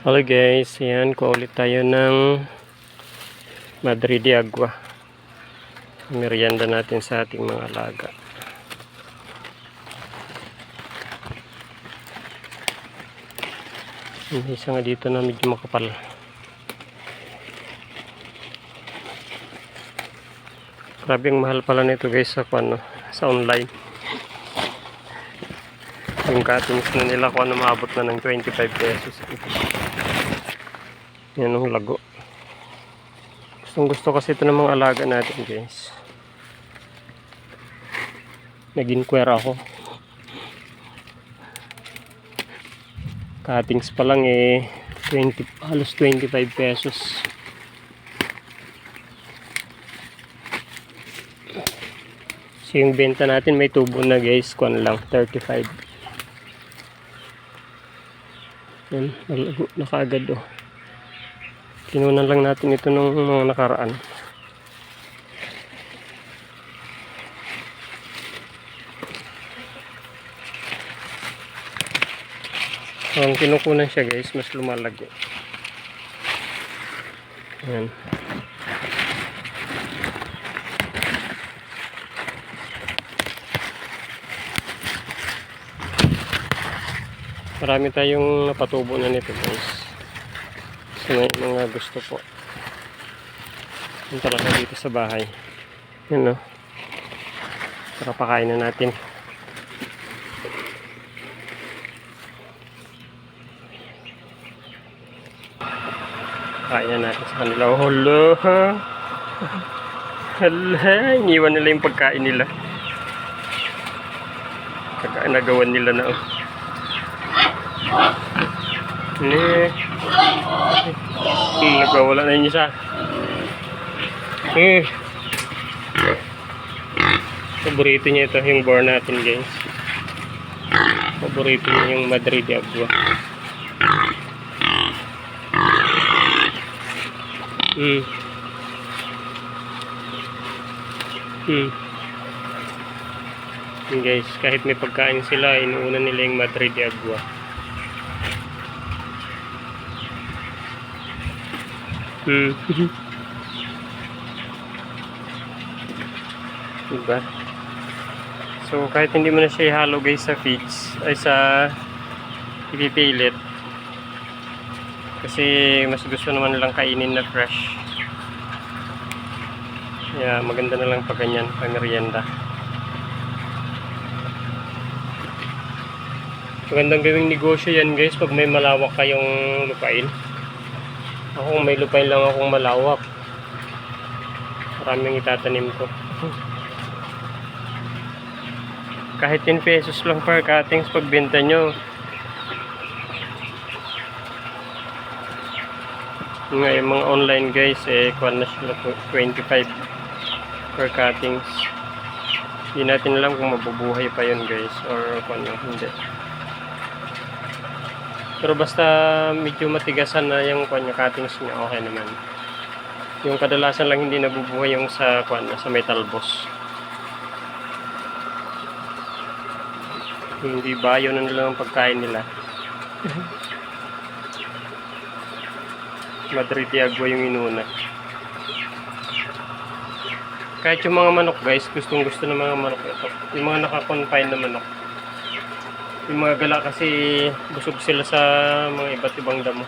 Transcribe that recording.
Hello guys, yan ko ulit tayo ng Madrid Agua. Merienda natin sa ating mga alaga. May isa nga dito na medyo makapal. Grabe ang mahal pala nito guys sa ano, sa online. Yung cuttings na nila kung ano maabot na ng 25 pesos. Yan ang lago. Gustong gusto kasi ito ng mga alaga natin guys. Nag-inquire ako. Cuttings pa lang eh 20, halos 25 pesos. So yung benta natin may tubo na guys, kuan lang 35. Yan, nalago na kaagad oh. Kinunan lang natin ito nung mga nakaraan. So, ang kinukunan siya guys, mas lumalago. Yan. Marami tayong napatubo na nito guys. So may mga gusto po. Punta lang dito sa bahay. Yan no. Para pakain na natin. Pakain na natin sa kanila. Oh, Hala. Hala. Iniwan nila yung pagkain nila. Kakain nagawan nila na. Oh. Ni. Hmm, nagwawala na yun isa. Eh. Paborito niya ito, yung bar natin guys. Paborito niya yung Madrid Agua. Hmm. Hmm. Yun guys, kahit may pagkain sila, inuuna nila yung Madrid Agua. Hmm. diba? So, kahit hindi mo na siya ihalo guys sa feeds, ay sa ipipilit. Kasi mas gusto naman nilang kainin na fresh. Kaya maganda na lang pag ganyan, pang merienda. Magandang gawing negosyo yan guys pag may malawak kayong lupain. Ako may lupain lang akong malawak. Maraming itatanim ko. Kahit 10 pesos lang per cuttings pagbenta nyo. Ngayon mga online guys, eh, kuha na sila po 25 per cuttings. Hindi natin alam kung mabubuhay pa yun guys or kung ano, hindi. Pero basta medyo matigasan na yung kanya cuttings niya, okay naman. Yung kadalasan lang hindi nabubuhay yung sa kwan sa may talbos. Hindi na nila ang pagkain nila. Madrid Agua yung inuna. Kahit yung mga manok guys, gustong gusto ng mga manok ito. Yung mga naka-confine na manok. Yung mga gala kasi busog sila sa mga iba't ibang damo.